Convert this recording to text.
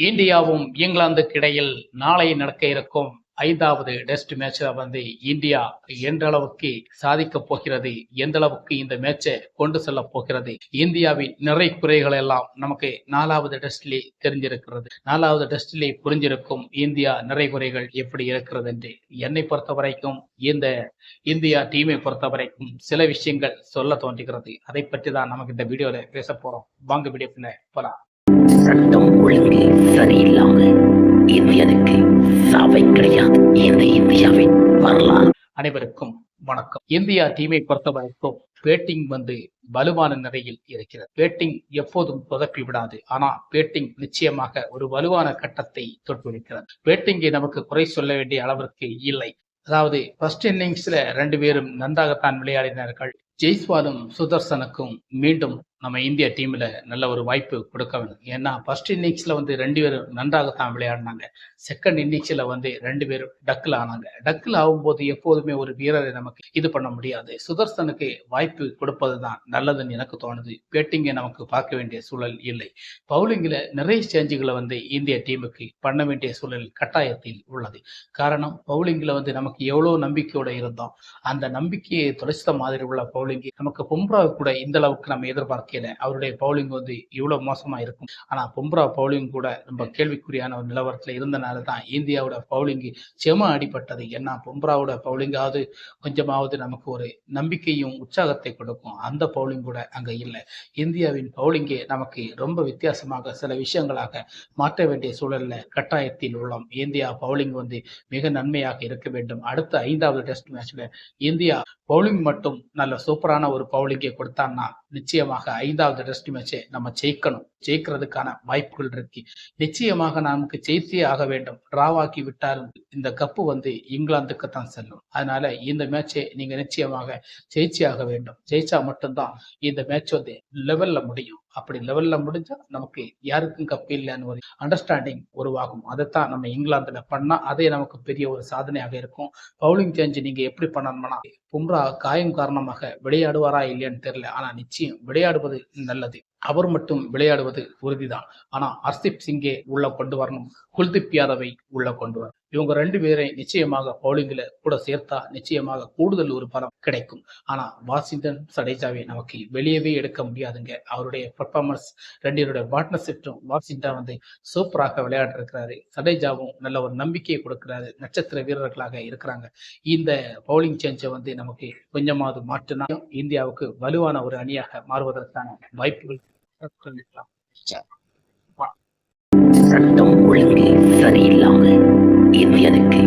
இந்தியாவும் இங்கிலாந்துக்கு இடையில் நாளை நடக்க இருக்கும் ஐந்தாவது டெஸ்ட் மேட்ச்ல வந்து இந்தியா எந்த அளவுக்கு சாதிக்க போகிறது எந்த அளவுக்கு இந்த மேட்சை கொண்டு செல்ல போகிறது இந்தியாவின் நிறை குறைகள் எல்லாம் நமக்கு நாலாவது டெஸ்ட்லே தெரிஞ்சிருக்கிறது நாலாவது டெஸ்டிலே புரிஞ்சிருக்கும் இந்தியா நிறை குறைகள் எப்படி இருக்கிறது என்று என்னை பொறுத்த வரைக்கும் இந்த இந்தியா டீமை பொறுத்த வரைக்கும் சில விஷயங்கள் சொல்ல தோன்றுகிறது. அதை பற்றி தான் நமக்கு இந்த வீடியோல பேச போறோம். வாங்க வீடியோ போலாம். சட்டம் ஒழுங்கு சரியில்லாம இந்தியனுக்கு சபை கிடையாது. இந்த இந்தியாவின் வரலாறு. அனைவருக்கும் வணக்கம். இந்தியா டீமை பொறுத்த வரைக்கும் பேட்டிங் வந்து வலுவான நிலையில் இருக்கிறது. பேட்டிங் எப்போதும் புதப்பி விடாது. ஆனா பேட்டிங் நிச்சயமாக ஒரு வலுவான கட்டத்தை தொட்டுவிடுகிறது. பேட்டிங்கை நமக்கு குறை சொல்ல வேண்டிய அளவிற்கு இல்லை. அதாவது ஃபர்ஸ்ட் இன்னிங்ஸ்ல ரெண்டு பேரும் நன்றாகத்தான் விளையாடினார்கள். ஜெய்ஸ்வாலும் சுதர்சனுக்கும் மீண்டும் நம்ம இந்திய டீமில் நல்ல ஒரு வாய்ப்பு கொடுக்க வேண்டும். ஏன்னா ஃபர்ஸ்ட் இன்னிங்ஸில் வந்து ரெண்டு பேரும் நன்றாகத்தான் விளையாடினாங்க. செகண்ட் இன்னிங்ஸில் வந்து ரெண்டு பேரும் டக்கில் ஆனாங்க. டக்கில் ஆகும்போது எப்போதுமே ஒரு வீரரை நமக்கு இது பண்ண முடியாது. சுதர்சனுக்கு வாய்ப்பு கொடுப்பது தான் நல்லதுன்னு எனக்கு தோணுது. பேட்டிங்கை நமக்கு பார்க்க வேண்டிய சூழல் இல்லை. பவுலிங்கில் நிறைய சேஞ்சுகளை வந்து இந்திய டீமுக்கு பண்ண வேண்டிய சூழல் கட்டாயத்தில் உள்ளது. காரணம் பவுலிங்கில் வந்து நமக்கு எவ்வளோ நம்பிக்கையோடு இருந்தோம். அந்த நம்பிக்கையை தொலைச்ச மாதிரி உள்ள பவுலிங்கை நமக்கு பும்ரா கூட இந்த அளவுக்கு நம்ம எதிர்பார்க்கல அவருடைய பவுலிங் வந்து இவ்வளோ மோசமாக இருக்கும். ஆனால் பும்ரா பவுலிங் கூட ரொம்ப கேள்விக்குறியான ஒரு நிலவரத்தில் இருந்தனால தான் இந்தியாவோட பவுலிங்கு செம அடிபட்டது. ஏன்னா பும்ராவோட பவுலிங்காவது கொஞ்சமாவது நமக்கு ஒரு நம்பிக்கையும் உற்சாகத்தை கொடுக்கும். அந்த பவுலிங் கூட அங்கே இல்லை. இந்தியாவின் பவுலிங்கே நமக்கு ரொம்ப வித்தியாசமாக சில விஷயங்களாக மாற்ற வேண்டிய சூழலில் கட்டாயத்தில் உள்ளோம். இந்தியா பவுலிங் வந்து மிக நன்மையாக இருக்க வேண்டும். அடுத்த ஐந்தாவது டெஸ்ட் மேட்ச்ல இந்தியா பவுலிங் மட்டும் நல்ல சூப்பரான ஒரு பவுலிங்கை கொடுத்தான்னா நிச்சயமாக ஐந்தாவது டெஸ்ட் மேட்சை நம்ம ஜெயிக்கணும். ஜெயிக்கிறதுக்கான வாய்ப்புகள் இருக்கு. நிச்சயமாக நமக்கு ஜெயித்தே ஆக வேண்டும். டிராவாக்கி விட்டாலும் இந்த கப்பு வந்து இங்கிலாந்துக்கு தான் செல்லும். அதனால இந்த மேட்சை நீங்க நிச்சயமாக ஜெயிச்சே ஆக வேண்டும். ஜெயிச்சா மட்டும்தான் இந்த மேட்ச் வந்து லெவல்ல முடியும். அப்படி லெவல்ல முடிஞ்சா நமக்கு யாருக்கும் கப்பு இல்லைன்னு ஒரு அண்டர்ஸ்டாண்டிங் உருவாகும். அதைத்தான் நம்ம இங்கிலாந்துல பண்ணா அதே நமக்கு பெரிய ஒரு சாதனையாக இருக்கும். பவுலிங் சேஞ்ச் நீங்க எப்படி பண்ணணும்னா பும்ரா காயம் காரணமாக விளையாடுவாரா இல்லையான்னு தெரியல. ஆனா நிச்சயம் விளையாடுவது நல்லது. அவர் மட்டும் விளையாடுவது உறுதிதான். ஆனா ஹர்ஷிப் சிங்கே உள்ள கொண்டு வரணும். குல்தீப் யாதவை உள்ள கொண்டு வரணும் இவங்க ரெண்டு பேரை நிச்சயமாக பவுலிங்ல கூட சேர்த்தா நிச்சயமாக கூடுதல் ஒரு பலம் கிடைக்கும். ஆனா வாஷிங்டன் சடேஜாவை நமக்கு வெளியவே எடுக்க முடியாதுங்க. அவருடைய பர்ஃபார்மன்ஸ் ரெண்டு பேருடைய பார்ட்னர்ஷிப்பும் வாஷிங்டன் வந்து சூப்பராக விளையாட்டு சடேஜாவும் நல்ல ஒரு நம்பிக்கையை கொடுக்கிறாரு. நட்சத்திர வீரர்களாக இருக்கிறாங்க. இந்த பவுலிங் சேஞ்சை வந்து நமக்கு கொஞ்சமாவது மாற்றினா இந்தியாவுக்கு வலுவான ஒரு அணியாக மாறுவதற்கான வாய்ப்புகள் சட்டம் ஒழுங்கு சரியில்லாம இந்தியனுக்கு